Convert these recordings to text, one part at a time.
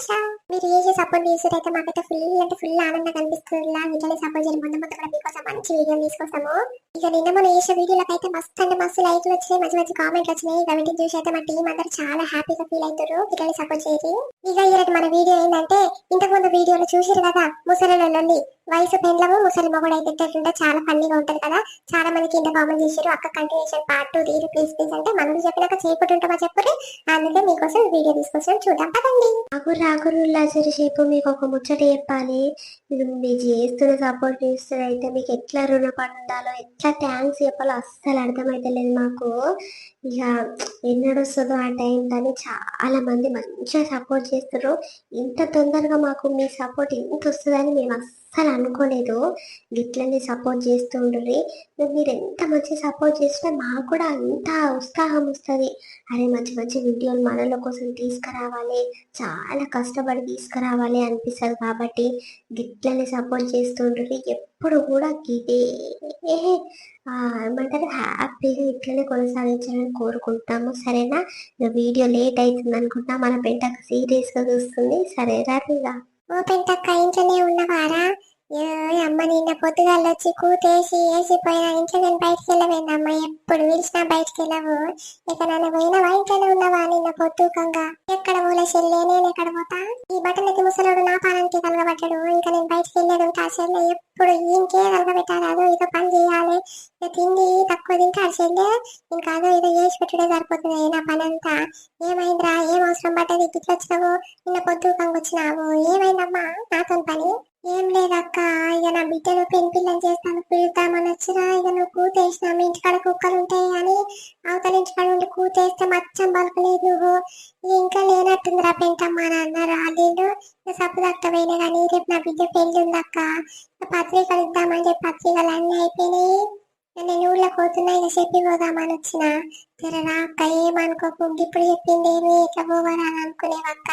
ఆశ మీరు చేసే సపోర్ట్ చేసేది అయితే మాకైతే ఫుల్ అంటే ఫుల్ ఆనందంగా కనిపిస్తుంది. ఇలా వీటిని సపోర్ట్ చేయాలి ముందు ముందు కూడా మీకోసం మంచి వీడియో తీసుకొస్తాము. ఇక నిన్న మనం చేసే వీడియోలకు అయితే మస్తు అంటే మస్తు లైక్లు వచ్చినాయి. మంచి మంచి కామెంట్లు వచ్చినాయి. ఇక వీటిని చూసి అయితే మా టీం అందరూ చాలా హ్యాపీగా ఫీల్ అవుతారు వీటిని సపోర్ట్ చేసి ఇక ఈరోజు మన వీడియో ఏంటంటే ఇంతకు ముందు వీడియోలు చూసారు కదా ముసలి వయసు పెండ్లము ముసలి మొగుడు అయితే ఎట్టుంటే చాలా ఫన్నీగా ఉంటది కదా. చాలా మంది కింద కామెంట్ చేశారు అక్క కంటిన్యూషన్ పార్ట్ టూ తీరు ప్లీజ్ ప్లీజ్ అంటే మనం చెప్పినాక చేయకుంటుంటామా చెప్పరు అందుకే మీకోసం వీడియో తీసుకొచ్చాం చూద్దాం పదండి. రాకు రాకురు లాజరి మీకు ఒక ముచ్చట చెప్పాలి. మీరు మీరు చేస్తున్న సపోర్ట్ చేస్తున్న అయితే మీకు ఎట్లా రుణపడి ఉండాలో ఎట్లా థ్యాంక్స్ చెప్పాలో. అస్సలు అర్థమైతలేదు మాకు. ఇక ఎన్నడొస్తుందో ఆ టైం కానీ చాలా మంది మంచిగా సపోర్ట్ చేస్తారు ఇంత తొందరగా మాకు మీ సపోర్ట్ ఇంత వస్తుందని మేము అస్సలు అనుకోలేదు. గిట్లని సపోర్ట్ చేస్తుండ్రి మీరు ఎంత మంచి సపోర్ట్ చేస్తే మాకు కూడా అంత ఉత్సాహం వస్తుంది. అరే మంచి మంచి వీడియోలు మనల కోసం తీసుకురావాలి. చాలా కష్టపడి తీసుకురావాలి అనిపిస్తుంది కాబట్టి గిట్లనే సపోర్ట్ చేస్తుండ్రి ఎప్పుడు కూడా ఇదే ఏమంటారు? హ్యాపీగా ఇట్లనే కొనసాగించాలని కోరుకుంటాము సరేనా? వీడియో లేట్ అవుతుంది అనుకుంటా మన పెంటకు సీరియస్గా చూస్తుంది. సరే ఓ పెంటక్క ఇంట్లోనే ఉన్నవారా? అమ్మ నిన్న పొద్దుగాలు వచ్చి కూతేసి వేసిపోయినా ఇంట్లో నేను బయటికి వెళ్ళవేందమ్మ ఎప్పుడు పిలిచినా బయటికి వెళ్ళవు. ఇక నన్ను పోయినవా? ఇంట్లోనే ఉన్నవా? నిన్న పొద్దుకంగా. ఎక్కడ పోలే చెల్లే? నేను ఎక్కడ పోతా? ఈ బట్టలకి ముసలోడు నా పానానికి కలగబడ్డాడు ఇంకా నేను బయటికి వెళ్ళేది ఉంటా చెల్లె ఎప్పుడు ఇంకే కలగబెట్టాలి అదో ఇదో పని చేయాలి. ఇక తిండి తక్కువ తింటాడు చెల్లె ఇంకా అదో ఇదో చేసి పెట్టుడే సరిపోతుంది. నా పని అంతా ఏమైందిరా? ఏం అవసరం? పడ్డది ఇట్లా వచ్చినావు? నిన్న పొద్దుకంగా వచ్చినావు. ఏమైందమ్మా? నాతో పని? ఏం లేదక్క ఇక నా బిడ్డను పెళ్ళి చేస్తాను పిలుద్దామని వచ్చినా ఇక నువ్వు కూతేసిన మీ ఇంటికాడ కుక్కలు ఉంటాయి అని అవతల ఇంటికాడ ఉండి కూతేస్తే మచ్చం బలకలేదు నువ్వు? ఇంకా లేనట్టుందిరా పెంటమ్మ అని అన్నారు అదేంటో ఇక సప్పు కానీ రేపు నా బిడ్డ పెళ్ళి ఉందక్క. పత్రికలు ఇద్దామని చెప్పి పత్రికలు అన్నీ అయిపోయినాయి. నేను ఊళ్ళో పోతున్నా ఇక చెప్పి పోదామని వచ్చిన. తెరరా అక్క ఏమనుకోకుండా ఇప్పుడు చెప్పింది ఏమి? ఇట్లా పోవాలని అనుకునేవక్క?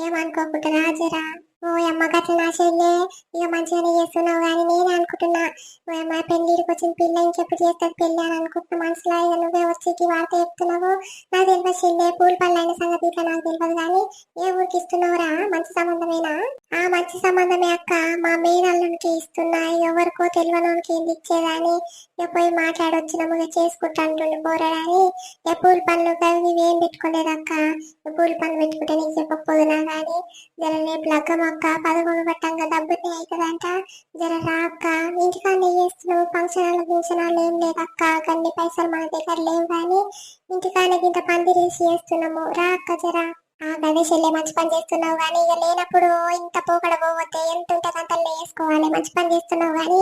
ఏమనుకోకుండా రాజరా. ఓ అమ్మ గట్ల నా చెల్లే. ఇక మంచిగానే చేస్తున్నావు కానీ నేను అనుకుంటున్నా. ఓ అమ్మ పెళ్ళికి వచ్చిన పిల్ల ఇంకెప్పుడు చేస్తుంది పెళ్ళి అని అనుకుంటున్నా. మనసులో ఇక నువ్వే వచ్చి వార్త చెప్తున్నావు. నాకు తెలియదు చెల్లే పూలు పళ్ళు అయిన సంగతి ఇట్లా నాకు తెలియదు కానీ ఏ ఊరికి ఇస్తున్నావురా? మంచి సంబంధమేనా? ఆ మంచి సంబంధమే అక్క. మా మేనల్లునికి ఇస్తున్నా. ఎవరికో తెలియనోనికి ఏంది ఇచ్చేదాని? ఇక పోయి మాట్లాడొచ్చినాము. ఇక చేసుకుంటాను బోరడాని. ఇక పూల పనులు కానీ ఏం పెట్టుకోలేదక్క? పూల పనులు పెట్టుకుంటే నీకు చెప్పకపోదునా కానీ? జర రేపు లగ్గం అక్క పదకొండు పట్టంగా డబ్బుని అవుతుందంట జర రా అక్క. ఇంటికాడ చేస్తున్నావు. ఫంక్షనాలు హాల్ ఏం లేదు అక్క. అన్ని పైసలు మన దగ్గర లేవు కానీ ఇంటికాడ ఇంత పందిరేసి చేస్తున్నాము. రా అక్క జర. ఆ గదే చెల్లె మంచి పని చేస్తున్నావు కానీ ఇక లేనప్పుడు ఇంత పోకడ పోవద్దే ఎంత ఉంటుంది అంత వేసుకోవాలి మంచి పని చేస్తున్నావు కానీ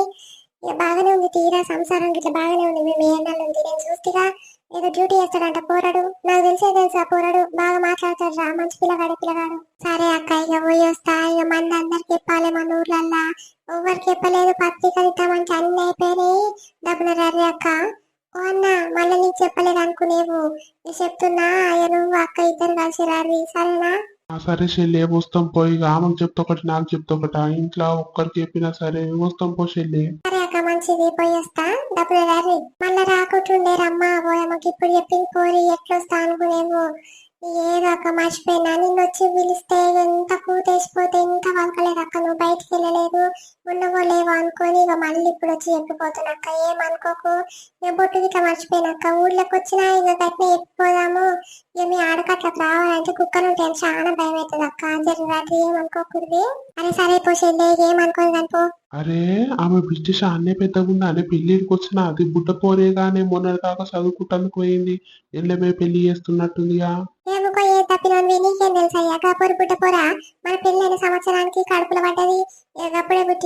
ఇక బాగానే ఉంది తీరా. సంసారం ఇట్లా బాగానే ఉంది. మేము ఏ అన్నాళ్ళు ఉంది? నేను చూస్తేగా ఏదో డ్యూటీ చేస్తాడంట పోరాడు. నాకు తెలిసే తెలుసా పోరాడు బాగా మాట్లాడతాడు రా మంచి పిల్లగాడు పిల్లగాడు. సరే అక్క ఇక పోయి వస్తా ఇక మంది అందరికి చెప్పాలి మన ఊర్లల్లా. ఎవరికి చెప్పలేదు పత్రికలు ఇద్దామంటే అన్ని అయిపోయినాయి. డబ్బులు రర్రి అక్క. ఓ అన్న మళ్ళీ నీకు చెప్పలేదు అనుకునేవు. నేను చెప్తున్నా అయ్య నువ్వు అక్క ఇద్దరు కలిసి రారి సరేనా? సరే చెల్లి వస్తాం పోయి ఆమెకు చెప్తా ఒకటి నాకు చెప్తా ఒకటి. ఇంట్లో ఒక్కరికి చెప్పినా సరే వస్తాం పో సరే అక్క మంచిది పోయేస్తా డబ్బులు రారి మళ్ళా రాకుంటుండే రమ్మా పోయమ్మకి ఇప్పుడు చెప్పింది పోరి ఎట్లొస్తా అనుకునేవు ఏదో అక్క మర్చిపోయినా. నిన్ను వచ్చి పిలిస్తే ఎంత కూతేసిపోతే ఎంత వలకలేదు అక్క నువ్వు బయటికి వెళ్ళలేదు. ఉన్నవో లేవో అనుకొని ఇక మళ్ళీ ఇప్పుడు వచ్చి చెప్పిపోతున్నా అక్క ఏమనుకోకు? ఇక బొట్టు ఇట్లా మర్చిపోయినాక ఊర్లోకి వచ్చినా ఇక గట్టిన చెప్పిపోదాము. ఇక మీ ఆడకట్లకు రావాలంటే కుక్కలు ఉంటాయి చాలా భయం అవుతుంది అక్క. జరి రాత్రి ఏమనుకోకూడదు? అరే సరే పోసేలే ఏమనుకోని కనుకో అరే ఆమె బిడ్డ అన్నే పెద్దగుండా అనే పెళ్ళికి వచ్చిన అది బుడ్డ పోరే గానే మొన్నటి దాకా చదువుకుంటానికి పోయింది. ఎల్లమే పెళ్ళి చేస్తున్నట్టుందిగా ఏముకో ఏ తెలుసా? పొరు? మన పెళ్ళైన సంవత్సరానికి కడుపులో పడ్డది. ఇక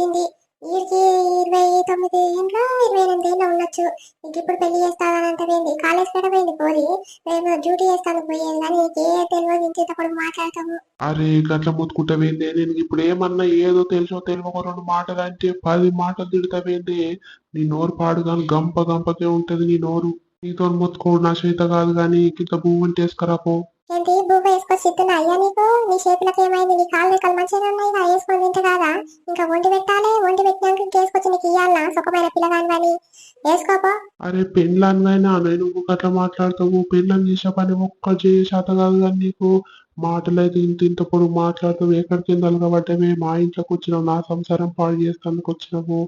పుట్టింది వీరికి ఇరవై తొమ్మిది ఏంట్లో ఇరవై ఎనిమిది ఏళ్ళు ఉండొచ్చు. ఇంక ఇప్పుడు పెళ్ళి చేస్తానంటే పోయింది కాలేజ్ కూడా పోయింది పోరి రేపు డ్యూటీ చేస్తాను పోయేది కానీ నీకు ఏ తెలియదు ఇంకేటప్పుడు మాట్లాడతాము. అరే గట్ల ముత్తుకుంటావేంది? నేను ఇప్పుడు ఏమన్నా ఏదో తెలుసో తెలియక రెండు మాటలు అంటే పది మాటలు తిడతావేంది? నీ నోరు పాడు కానీ గంప గంపకే ఉంటది నీ నోరు. నీతో మొత్తుకోడు నా చేత కాదు కానీ ఇంత భూమిని తీసుకురాపో సిద్ధులు అయ్యా నీకు నీ చేతులకు ఏమైంది? నీ కాళ్ళు రెక్కలు మంచిగా ఉన్నాయి కదా? వేసుకొని తింటే కాదా ఇంకా వండి పెట్టాలి? వండి పెట్టినాక ఇంకేసుకొచ్చి నీకు ఇయ్యాలా? సుఖమైన పిల్లగాని అని వేసుకోపో అరే పెళ్ళాన్నైనా నేను అట్లా మాట్లాడతావు. పెళ్ళని చేసే పని ఒక్క చేసే కాదు కానీ నీకు మాటలైతే ఇంత ఇంత పొడుగు మాట్లాడుతావు. ఎక్కడికి నలగబడ్డమే మా ఇంట్లోకి వచ్చినావు. నా సంసారం పాడు చేస్తానికి వచ్చినావు.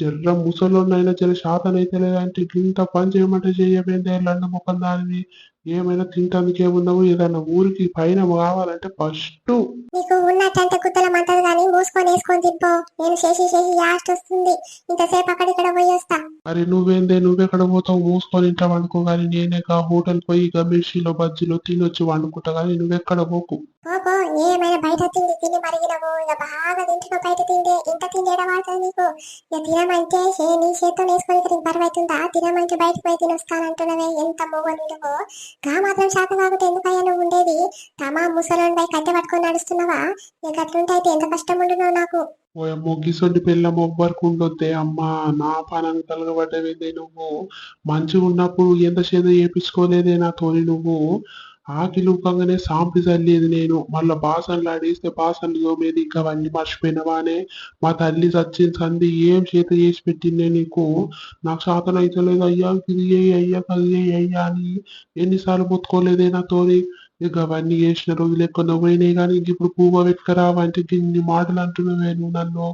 జర్ర ముసలోనైనా జర శాతం అయితే లేదంటే ఇంత పని చేయమంటే చేయబోయిందే లండ ముఖం దానివి ఏమైనా తింటానికి ఏమున్నావు? ఏదైనా ఊరికి పైన కావాలంటే ఫస్ట్ నీకు ఉన్నట్టంటే కుత్తల మంటది కానీ మూసుకొని వేసుకొని తిప్పో నేను చేసి చేసి యాస్ట్ వస్తుంది. ఇంతసేపు అక్కడ ఇక్కడ పోయి వస్తా. అరే నువ్వేందే? నువ్వెక్కడ పోతావు? మూసుకొని ఇంట్లో వండుకో కానీ నేనే కా హోటల్ పోయి మిర్చిలో బజ్జీలో తినొచ్చి వండుకుంటా కానీ నువ్వెక్కడ పోకు? పో ఏమైనా బయట తిండి తిని మరిగినవు? ఇక బాగా తింటున్నావు బయట తిండే. ఇంత తిండి ఎడవాడుతుంది నీకు? ఇక తినమంటే చే నీ చేతితో వేసుకొని ఇక్కడ నీకు బరువు అవుతుందా తినమంటే బయటకు పోయి తినొస్తానంటున్నవే. ఎంత మొగలుండవో గా మాత్రం శాతం కాకుండా ఎందుకయ్యా నువ్వు ఉండేది? తమా ముసలోని పై కట్టె పట్టుకొని నడుస్తున్నావా? ఇక అట్లుంటే అయితే ఎంత కష్టం ఉండున్నావు నాకు? ఓయమ్మో గిసొంటి పిల్లం ఎవ్వరికి ఉండొద్దే అమ్మా. నా పానానికి కలగబడ్డవేదే నువ్వు? మంచిగా ఉన్నప్పుడు ఎంత చేత చేపించుకోలేదే నాతోని నువ్వు? ఆకిలు ఉప్పంగానే సాంపి చల్లేది నేను. మళ్ళీ బాసన్లు ఆడేస్తే బాసన్లు తోమేది ఇంకా అవన్నీ మర్చిపోయినవానే. మా తల్లి చచ్చిన సంధి ఏం చేత చేసి పెట్టిందే నీకు? నాకు శాతం అయితే లేదు అయ్యా ఇది చేయి అయ్యా అది చేయి అయ్యా అని ఎన్నిసార్లు మొత్తుకోలేదే నాతోని? ఇక అవన్నీ చేసిన రోజులు ఎక్కువ పోయినాయి కానీ ఇంక ఇప్పుడు పువ్వు పెట్టుకురావా అంటే ఇన్ని మాటలు అంటున్నావే నువ్వు నన్ను.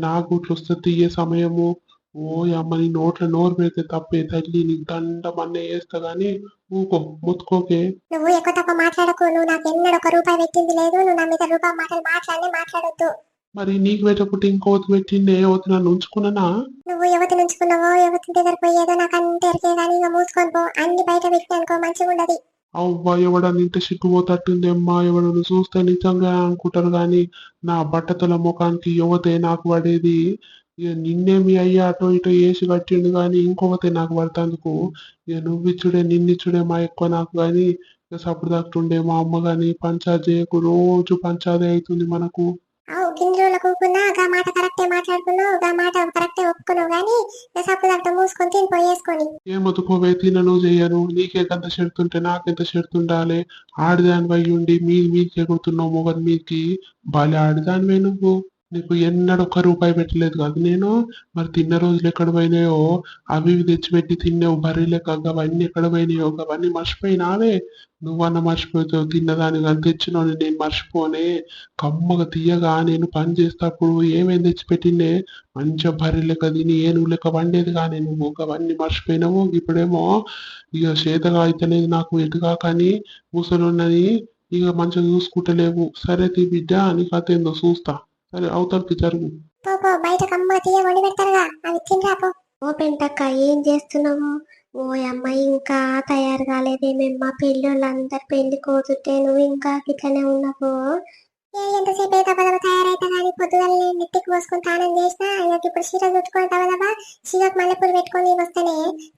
నాకు ఇట్లా వస్తే తీయే సమయము. ఓ అమ్మ నీ నోట్ల నోరు పెడితే తప్పే తల్లి నీకు దండం అన్నీ వేస్తా గానీ ఊకో మొత్తుకోకే. నువ్వు ఎక్కువ తప్ప మాట్లాడకు నువ్వు నాకు ఎన్నడూ ఒక రూపాయి పెట్టింది లేదు నువ్వు నా మీద రూపాయి మాటలు మాట్లాడి మాట్లాడొద్దు. మరి నీకు పెట్టకుంటే ఇంకోతి పెట్టిండే ఓతి నన్ను ఉంచుకున్నానా? నువ్వు యువతి నుంచుకున్నావో యువతి దగ్గర పోయి ఏదో నాకు అంత ఎరికే కానీ ఇక మూసుకొని పో అన్ని బయట పెట్టినానుకో మంచిగా ఉండదు. అవ్వా ఎవడని ఇంత సిగ్గుపోతట్టుంది అమ్మా ఎవడను చూస్తే నిజంగా అనుకుంటారు కానీ నా బట్టతల ముఖానికి యువతే నాకు పడేది? ఇక నిన్నే మీ అయ్య అటో ఇటో వేసి కట్టిండు కానీ ఇంకొకతే నాకు పడతాందుకు. ఇక నువ్విచ్చుడే నిన్నిచ్చుడే మా ఎక్కువ నాకు కానీ ఇక సప్పుడు దాక్తుండే మా అమ్మ గాని. పంచాయతీ చేయకు రోజు పంచాయతీ అవుతుంది మనకు. అవు గింజుల కూకున్నా గా మాట కరెక్టే మాట్లాడుకున్నావు గా మాట కరెక్టే ఒప్పుకున్నావు కానీ ఇక సప్పు దాంట్లో మూసుకొని తిని పోయేసుకొని ఏమతుకోవే తినను చెయ్యను నీకే గంత చెడుతుంటే నాకెంత చెడుతుండాలి? ఆడిదాని వై ఉండి మీ మీదకి ఎగురుతున్నావు మొగన్ మీదకి బాలే ఆడిదానివే నువ్వు. నీకు ఎన్నడూ ఒక్క రూపాయి పెట్టలేదు కదా. నేను మరి తిన్న రోజులు ఎక్కడ పోయినాయో అవి ఇవి తెచ్చిపెట్టి తిన్నావు బర్రె లెక్క అవన్నీ ఎక్కడ పోయినాయో అవన్నీ మర్చిపోయినావే. నువ్వన్న మర్చిపోతావు తిన్నదాని కానీ తెచ్చినోని నేను మర్చిపోనే. కమ్మగా తీయగా నేను పని చేసేటప్పుడు ఏమేమి తెచ్చిపెట్టిండే? మంచిగా బర్రె లెక్క తిని ఏనుగు లెక్క వండేది కానీ నువ్వు అవన్నీ మర్చిపోయినావు. ఇప్పుడేమో ఇక చేతగా అయితలేదు నాకు ఎటుగా కానీ ముసలున్నది ఇక మంచిగా చూసుకుంటలేవు. సరే తీ బిడ్డ నీకు ఏందో చూస్తా. సరే అవతలకి జరుగు పో పో బయట కమ్మ తీయ వండి పెడతారుగా. అవి ఓ పెంటక్క ఏం చేస్తున్నావు? ఓ అమ్మాయి ఇంకా తయారు కాలేదేమేమ్మా పెళ్ళోళ్ళందరు పెళ్ళి కోతుంటే నువ్వు ఇంకా ఇట్లనే ఉన్నావు ఎంతసేపు అయితే దబదబ తయారైతే కానీ పొద్దుగల నెత్తికి పోసుకొని తానం చేసినా ఆయనకి ఇప్పుడు చీర చుట్టుకొని దబదబ చీరకు మల్లెపూలు పెట్టుకొని వస్తేనే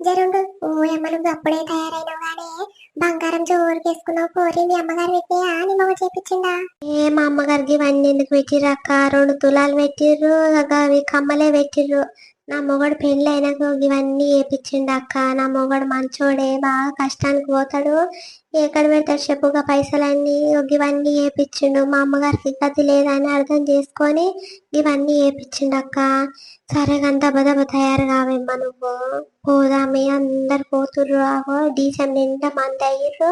జరుండు ఓ అమ్మ అప్పుడే తయారైనావు కానీ బంగారం జోరుకేసుకున్నావు పోరి మీ అమ్మగారు పెట్టియా అని మగ చేపించిందా ఏ మా అమ్మగారికి ఇవన్నీ ఎందుకు పెట్టిర్రు అక్క? రెండు తులాలు పెట్టిర్రు అవి కమ్మలే పెట్టిర్రు. నా మొగడు పెళ్ళి అయినాక ఇవన్నీ వేపించిండు అక్క. నా మొగడు మంచోడే బాగా కష్టానికి పోతాడు. ఎక్కడ పెడతాడు చెప్పుగా పైసలన్నీ ఇవన్నీ వేపించిండు మా అమ్మగారికి గది లేదని అర్థం చేసుకొని ఇవన్నీ వేపించిండు అక్క. సరే గంత దబ తయారు కావేమ్మా నువ్వు. పోదామే అందరు పోతుర్రు ఆగో. డీసెం నిండా మంది అయ్యిర్రు.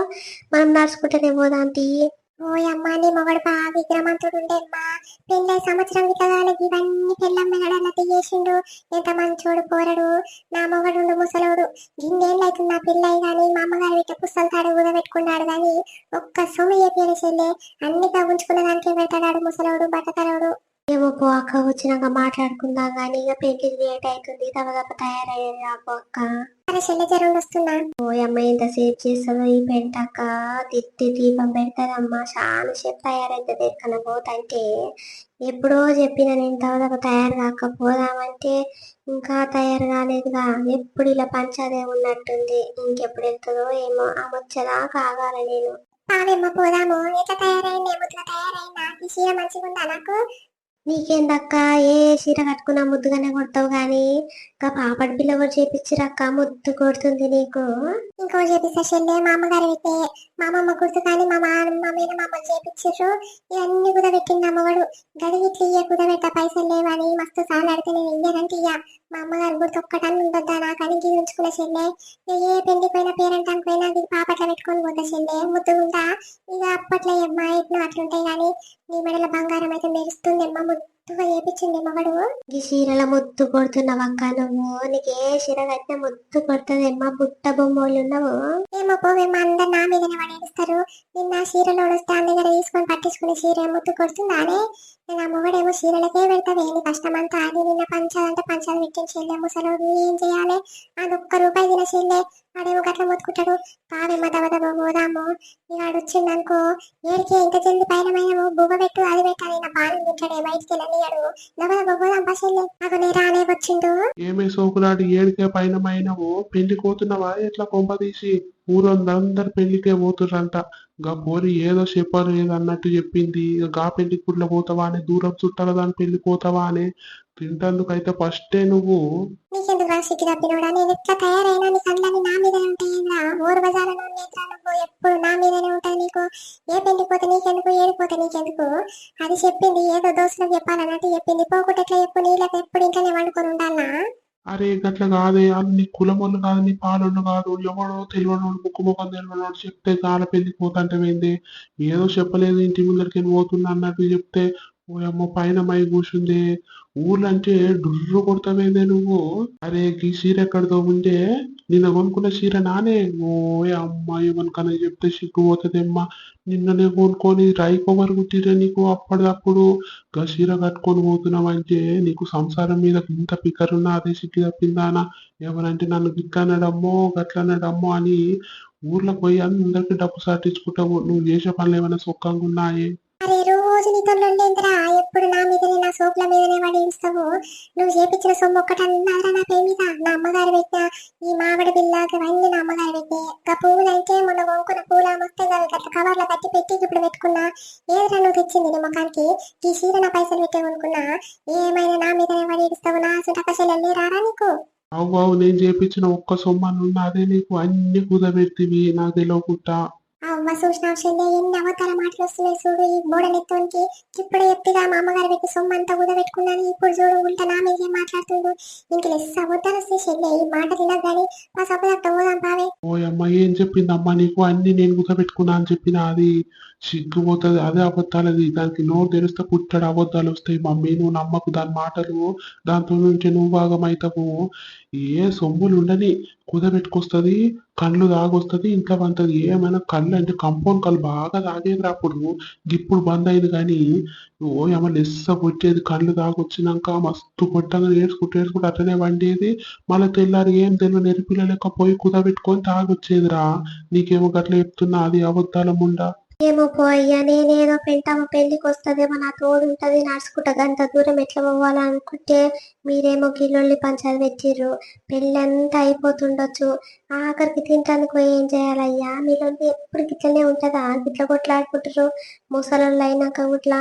మనం నడుచుకుంటేనే పోదాం తీయి ఓ అమ్మ నీ మొగడు బాగా విగ్రహమంతుడు ఉండేమ్మా పెళ్ళై సంవత్సరం వికగాలకి ఇవన్నీ పెళ్ళమ్మ గడల తీయేసిండు. ఎంత మంచోడు పోరడు. నా మొగడు ముసలోడు. గిన్నేళ్ళు అవుతుంది నా పెళ్ళై గాని మా అమ్మగారు ఇట్ట పుస్తలు తాడు ఊదబెట్టుకున్నాడు కానీ గాని ఒక్క సొమ్ము చెప్పాడు చెల్లె అన్నిగా ఉంచుకున్న దానికే పెడతాడు ముసలోడు బట్టతలోడు. ఏమో పో అక్క వచ్చినాక మాట్లాడుకుందాం కానీ ఇక పెళ్ళి లేట్ అవుతుంది తప్ప తయారయ్యేది రాపో అక్క. సరే చెల్లె ఓ అమ్మ ఎంతసేపు చేస్తుందో ఈ పెంటక్క తిత్తి దీపం పెడతారమ్మా చాలా సేపు తయారైతుంది ఎక్కడ పోతంటే. ఎప్పుడో చెప్పిన నేను తప్ప తయారు కాకపోదామంటే ఇంకా తయారు కాలేదుగా. ఎప్పుడు ఇలా పంచాదే ఉన్నట్టుంది ఇంకెప్పుడు వెళ్తుందో ఏమో ఆ ముచ్చదా కాగాల నేను. పోదాము ఎట్లా తయారైంది? ముద్దుగా తయారైందా? ఈ చీర మంచిగా ఉందా నాకు? నీకేందక్క ఏ చీర కట్టుకున్నా ముద్దుగానే కొడతావు గాని ఇంకా పాపడి బిల్ల కూడా చేపించిరక్క ముద్దు కొడుతుంది నీకు. ఇంకో చేపిస్తా చెల్లె మా అమ్మగారు అయితే మా అమ్మమ్మ గుర్తు కానీ మా మా మా మా అమ్మ చేపించారు ఇవన్నీ కూడా అమ్మవాడు. గడి ఇట్లా ఇయ్య పెట్ట పైసలు లేవని మస్తు సార్లు అడితే నేను ఇయ్యనంటే ఇయ్య మా అమ్మగారు గుర్తు ఒక్కటన్ను ఉండొద్దా నాకని గీ ఉంచుకున్న చెల్లె. ఏ పెళ్ళి పోయినా పేరెంట్ పోయినా ఇది పాపట్ల పెట్టుకొని పోతా చెల్లె. ముద్దుగుంటా ఇక అప్పట్లో అమ్మా అట్లుంటాయి కానీ నీ మెడల బంగారం అయితే మెరుస్తుంది అమ్మ ముద్దుగా చేపించింది మగడు? ఈ చీరల ముద్దు కొడుతున్నావు అక్క నువ్వు. నీకు ఏ చీర కట్టినా ముద్దు కొడుతుంది బుట్ట బొమ్మలు ఉన్నావు. ఏమో పోవేమో అందరు నా మీదనే పడేస్తారు. నిన్న చీరలో వస్తే ఆ తీసుకొని పట్టించుకునే చీర ముద్దు కొడుతుందానే నా మొగడేమో చీరలకే పెడతావే నీ కష్టమంతా? అది నిన్న పంచాలంటే పంచాలు పెట్టిన చెల్లె ముసలోడు ఏం చేయాలి? అది ఒక్క రూపాయి తిన చెల్లె. వాడేమో గట్ల మొత్తుకుంటాడు. పావేమో దవ పోదాము ఇక ఆడు వచ్చిందనుకో ఏడికి ఇంత జల్ది పైన పైన బువ్వ పెట్టు అది పెట్టాలి నా బాణం తింటాడే. బయటికి వెళ్ళనియాడు దవ పోదాం పా చెల్లె. నాకు నీ రానే వచ్చిండు. ఏమే సోకులాడు ఏడికే పైన మైనవు పెళ్ళి కోతున్నావా? ఎట్లా కొంప తీసి? ఊరందరూ పెళ్ళికే పోతుర్రంట. గా పోరి ఏదో చెప్పరు ఏదో అన్నట్టు చెప్పింది. ఇక గా పెళ్ళి కుట్ల పోతావా అని దూరం చుట్టాల దాని పెళ్ళి పోతావా అని తింటందుకైతే ఫస్టే నువ్వు. నీకెందుకు రా సిగ్గు తప్పినోడా? నేను ఎట్లా తయారైనా నీ కళ్ళని నా మీదనే ఉంటాయిరా ఊరు బజార్లో నువ్వు ఎప్పుడు నా మీదనే ఉంటాయి నీకు? ఏ పోతే నీకెందుకు? ఏడిపోతే నీకెందుకు? అది చెప్పింది ఏదో దోస్తులకు చెప్పాలన్నట్టు చెప్పింది. పోకుండా ఎట్లా చెప్పు? నీళ్ళకి ఎప్పుడు ఇంట్లోనే వండుకొని ఉండాలా అరే గట్ల కాదే అది నీ కులమోళ్ళు కాదు నీ పాలోళ్ళు కాదు ఎవడో తెలియనోడు ముక్కు ముఖం తెలియనోడు చెప్తే గాల పెళ్ళికి పోతాంటే ఏంది ఏదో చెప్పలేదు ఇంటి ముందరికి పోతున్నా అన్నట్టు చెప్తే ఓయమ్మో పైన మై కూర్చుంది ఊర్లంటే డుర్రు కొడతావేందే నువ్వు? అరే ఈ సీర ఎక్కడిదో ఉంటే నిన్న కొనుక్కున్న చీర నానే. ఓ అమ్మ ఏమనుకనే చెప్తే సిగ్గు పోతుందేమ్మా నిన్ననే కొనుక్కొని రైకోవర్ కుట్టిరే నీకు అప్పటిదప్పుడు. గా సీర కట్టుకొని పోతున్నావంటే నీకు సంసారం మీద ఇంత పికరున్నా అదే సిగ్గు తప్పిందానా ఎవరంటే నన్ను గిక్కనడమ్మో గట్లనడమ్మో అని ఊర్లోకి పోయి అందరికి డబ్బు సాటించుకుంటావు నువ్వు చేసే పనులు ఏమైనా సుఖంగా ఉన్నాయే? అరే రోజు నీతో లొల్లేందిరా ఎప్పుడు నా మీదనే నా సోపుల మీదనే పడేస్తావు నువ్వు చేపించిన సొమ్ము ఒక్కటన్నారా నా పే మీద. నా అమ్మగారు పెట్టిన ఈ మామిడి బిల్లాకి అవన్నీ నా అమ్మగారు పెట్టి. ఇంకా పువ్వులంటే మొన్న కొనుక్కున్న పూల మొత్తం అవి గట్ల కవర్లో కట్టి పెట్టి ఇప్పుడు పెట్టుకున్నా. ఏదైనా నువ్వు తెచ్చింది నీ ముఖానికి? ఈ చీర నా పైసలు పెట్టే కొనుక్కున్నా. ఏమైనా నా మీదనే పడేస్తావు నా సుటకశలు రారా నీకు? అవ్వవు నేను చేపించిన ఒక్క సొమ్మనున్న అదే నీకు. అన్ని కుదబెడితివి నాకు తెలియకుండా అవ్వ చూసినావు చెల్లె ఎన్ని అవతార మాటలు వస్తున్నాయి చూడు ఈ బోడనెత్తోనికి ఇప్పుడే ఎత్తిగా మా అమ్మగారు పెట్టి సొమ్ము అంతా ఊదబెట్టుకున్నాను. ఇప్పుడు చూడు ఉల్టా నా మీదే మాట్లాడుతుండు. ఇంక లెస్ అవతారం వస్తే చెల్లె ఈ మాట తినదు కానీ మా సభదట్ట పోదాం పావే ఓ అమ్మ ఏం చెప్పింది అమ్మ నీకు? అన్ని నేను గుర్తపెట్టుకున్నా అని చెప్పిన అది. సిగ్గుపోతుంది అదే అబద్ధాలది. దానికి నోరు తెరిస్తే పుట్టడు. అబద్ధాలు వస్తాయి. మమ్మీ నువ్వు నమ్మకు. దాని మాటలు దాంతో నుంచి నువ్వు భాగమైతావు. ఏ సొమ్ములు ఉండని కుదబెట్టుకొస్తుంది కళ్ళు తాగొస్తుంది. ఇంట్లో పంతది ఏమైనా కళ్ళు అంటే కంపౌండ్ కళ్ళు బాగా తాగేది అప్పుడు. ఇప్పుడు బంద్ అయింది కానీ ఓ ఏమో లెస్స కొట్టేది. కళ్ళు తాగొచ్చినాక మస్తు పొట్టగా ఏడ్చుకుంటూ ఏడ్చుకుంటూ అట్లనే వండేది. మళ్ళీ తెల్లారి ఏం తెలియదు నెరిపిల్ల లెక్క పోయి కుదబెట్టుకొని తాగొచ్చేదిరా. నీకేమో గట్ల చెప్తున్నా. అది అబద్ధాల ముండా. ఏమో పోయ్యా నేనేదో పెంటామ పెళ్ళికి వస్తుందేమో నా తోడు ఉంటది నడుచుకుంటా గంత దూరం ఎట్లా పోవాలనుకుంటే మీరేమో కిలోళ్ళి పంచాలు పెట్టిర్రు. పెళ్ళంతా అయిపోతుండొచ్చు. ఆఖరికి తింటానికి ఏం చేయాలయ్యా? మీరు ఎప్పుడు గిట్లనే ఉంటదా? గిట్ల కొట్లాడుకుంటారు ముసలోళ్ళు అయినాక ఇట్లా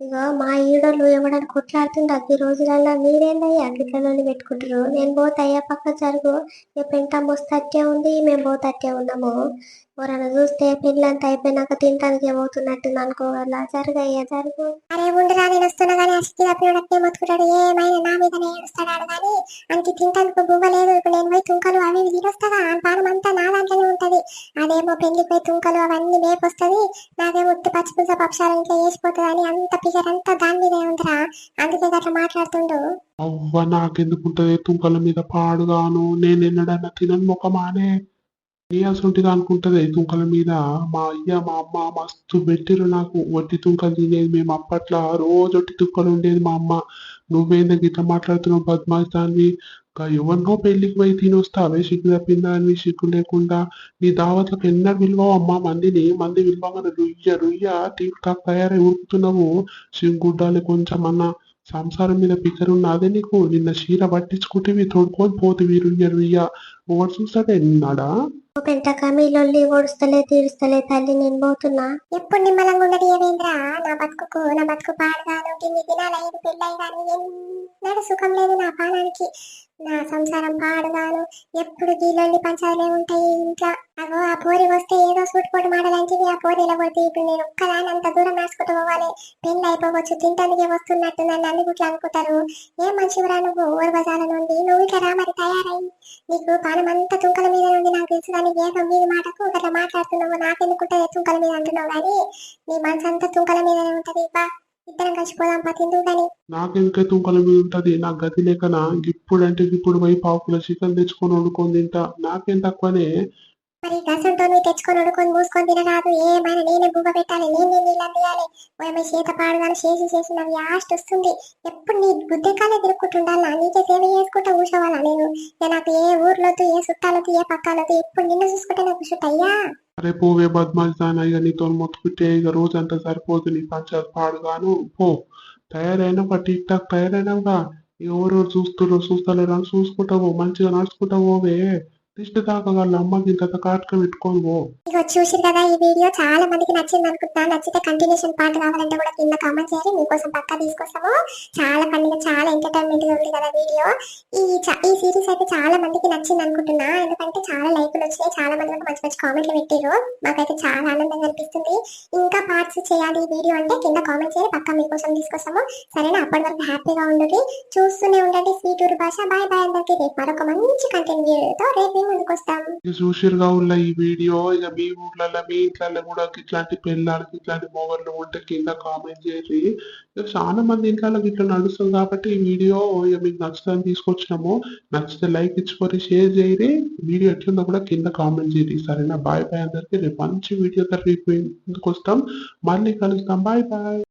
ఇగో మా ఈడోళ్ళు ఎవడని కొట్లాడుతుండ ఈ రోజులలో మీరేందయ్యా గిట్లలోని పెట్టుకుంటారు? నేను పోతయ్యా పక్క జరుగు. ఏ పెంట వస్తట్టే ఉంది మేము పోతట్టే ఉన్నాము. ఎవరైనా చూస్తే పెళ్ళంతా అయిపోయినాక తినడానికి ఏమవుతున్నట్టు అనుకోగల జరుగయ్యా జరుగు. అరే ఉండరా నేను వస్తున్నా కానీ అసలు సిక్కి మొత్తుకుంటాడు. ఏమైనా నా మీదనే ఏడుస్తాడు కానీ అంకి తింటానికి బువ్వ లేదు ఇప్పుడు నేను పోయి తుంకలు అవి తినొస్తాగా. ఆ పానం అంతా నా దాంట్లోనే ఉంటది. అదేమో పెళ్ళికి పోయి తుంకలు అవన్నీ మేపొస్తుంది. నాదేమో ఉత్తి పచ్చిపులుస పక్షాలు ఇంకా వేసిపోతుంది అని అంత పిగర్ అంతా దాని మీదే ఉందిరా. అందుకే గట్లా మాట్లాడుతుండు. అవ్వ నాకెందుకుంటది? తుంకల మీద పాడుగాను. నేను ఎన్నడన్నా తినని ముఖమానే నీ అసలుంటిది అనుకుంటది తుంకల మీద. మా అయ్య మా అమ్మ మస్తు పెట్టిరు నాకు. వట్టి తుంకలు తినేది మేము అప్పట్లో. రోజు వట్టి తుంకలు ఉండేది మా అమ్మ. నువ్వేంద గిట్లా మాట్లాడుతున్నావు బద్మాష్ దాన్ని? ఎవరినో పెళ్ళికి పోయి తినొస్తావే సిగ్గు తప్పిందా అని సిగ్గు లేకుండా నీ దావత్లకు ఎన్నో విలువ అమ్మ? మందిని మంది విలువగానే రుయ్య రుయ్య టీప్ టాక్ తయారై ఉరుకుతున్నావు. సిగ్గుడ్డాలి కొంచెం అన్న సంసారం మీద పికరున్న అదే నీకు? నిన్న చీర పట్టించుకుంటేవి తోడుకొని పోతివి రుయ్య రుయ్య. ఓడు చూస్తాడే నిన్నాడా? పెంటక మీలొల్లి ఓడుస్తలే తీరుస్తలే తల్లి నేను పోతున్నా. ఎప్పుడు నిమ్మలంగా నా బతుకుకు నా బతుకు పాడుగాను గిన్ని దినాలు ఐదు పెళ్ళై ఎన్నడూ సుఖం లేదు నా పానానికి. నా సంసారం పాడుగాను. ఎప్పుడు గీలోని పంచాలే ఉంటాయి ఇంట్లో. అగో ఆ పోరి వస్తే ఏదో సూటిపోటు మాటలంటివి ఆ పోరి ఇలా పోతే ఇప్పుడు నేను. ఒక్కదాని అంత దూరం నడుచుకుంటూ పోవాలి. పెళ్ళి అయిపోవచ్చు తింటానికి వస్తున్నట్టు నన్ను అన్ని అనుకుంటారు. ఏం మంచివిరా నువ్వు? ఊర్వజాల నుండి నువ్వు ఇట్లా రా మరి తయారై. నీకు పానం అంతా తుంకల మీద నుండి నాకు తెలుసు కానీ ఏదో తొమ్మిది మాటకు అట్లా మాట్లాడుతున్నావు. నాకెందుకుంటే తుంకల మీద అంటున్నావు కానీ? నీ మనసు అంతా తుంకల మీదనే ఉంటది. బా. ఇద్దరం కలిసిపోదాం పా కానీ నాకెందుకే తుంకల మీద ఉంటది? నా గతి లేకనా? ఇప్పుడంటే ఇప్పుడు పోయి పావు కిలో చికెన్ తెచ్చుకొని వండుకొని తింటా. నాకేం తక్కువనే? మరి గసంతో నువ్వు తెచ్చుకొని వండుకొని మూసుకొని తినరాదు. ఏమైనా నేనే బువ్వ పెట్టాలి నేనే నీళ్ళు అందియాలి. ఓయమ్మ చేత పాడుదాను చేసి చేసి నాకు యాస్ట్ వస్తుంది. ఎప్పుడు నీ బుద్ధెకాలే తిరుక్కుంటుండాలా నీకే సేవ చేసుకుంటా కూర్చోవాలా నేను? నాకు ఏ ఊర్లోతో ఏ చుట్టాలతో ఏ పక్కాలతో ఎప్పుడు నిన్ను చూసుకుంటే నాకు చుట్టయ్యా అరే పోవే బద్మాష్ దానా ఇక నీతో మొత్తుకుంటే ఇక రోజంతా సరిపోదు నీ పంచాయత్ పాడుగాను. పో. తయారైనాక టిక్ టాక్ తయారైనాక ఎవరెవరు చూస్తుర్రో చూస్తలేరు అని చూసుకుంటావు మంచిగా నడుచుకుంటావు పోవే. దిష్టి అమ్మకి కాటుక పెట్టుకొని పో. చూసిరు కదా ఈ వీడియో? చాలా మందికి నచ్చింది అనుకుంటా. నచ్చితే కంటిన్యూషన్ పార్ట్ కావాలంటే కూడా కింద కామెంట్ చేయండి. మీకోసం పక్కా తీసుకొస్తాము. చాలా మంది చాలా ఎంటర్టైన్మెంట్గా ఉంది కదా వీడియో. ఈ ఈ సిరీస్ అయితే చాలా మందికి నచ్చింది అనుకుంటున్నా. ఎందుకంటే చాలా లైకులు వచ్చినాయి. చాలా మంది మంచి మంచి కామెంట్లు పెట్టారు మాకైతే చాలా ఆనందంగా అనిపిస్తుంది. ఇంకా పార్ట్స్ చేయాలి ఈ వీడియో అంటే కింద కామెంట్ చేయండి. పక్కా మీకోసం తీసుకొస్తాము. సరేనా? అప్పటి వరకు హ్యాపీగా ఉండండి. చూస్తూనే ఉండండి. స్వీట్ ఊరు భాష. బాయ్ బాయ్ అందరికీ. రేపు మరొక మంచి కంటెంట్తో రేపు మేము ముందుకు చూసిరుగా ఉన్న ఈ వీడియో ఇక మీ ఊర్లలో మీ ఇంట్లో కూడా ఇట్లాంటి పెళ్ళాలకి ఇట్లాంటి మొగళ్ళు ఉంటే కింద కామెంట్ చేసి ఇక చాలా మంది ఇంట్లో ఇట్లా నడుస్తుంది కాబట్టి ఈ వీడియో ఇక మీకు నచ్చుతుందని తీసుకొచ్చినాము. నచ్చితే లైక్ ఇచ్చుకొని షేర్ చేయరి వీడియో ఎట్లుందో కూడా కింద కామెంట్ చేయరి సరేనా? బాయ్ బాయ్ అందరికి. రేపు మంచి వీడియో రేపు ముందుకు వస్తాం? మళ్ళీ కలుస్తాం బాయ్ బాయ్.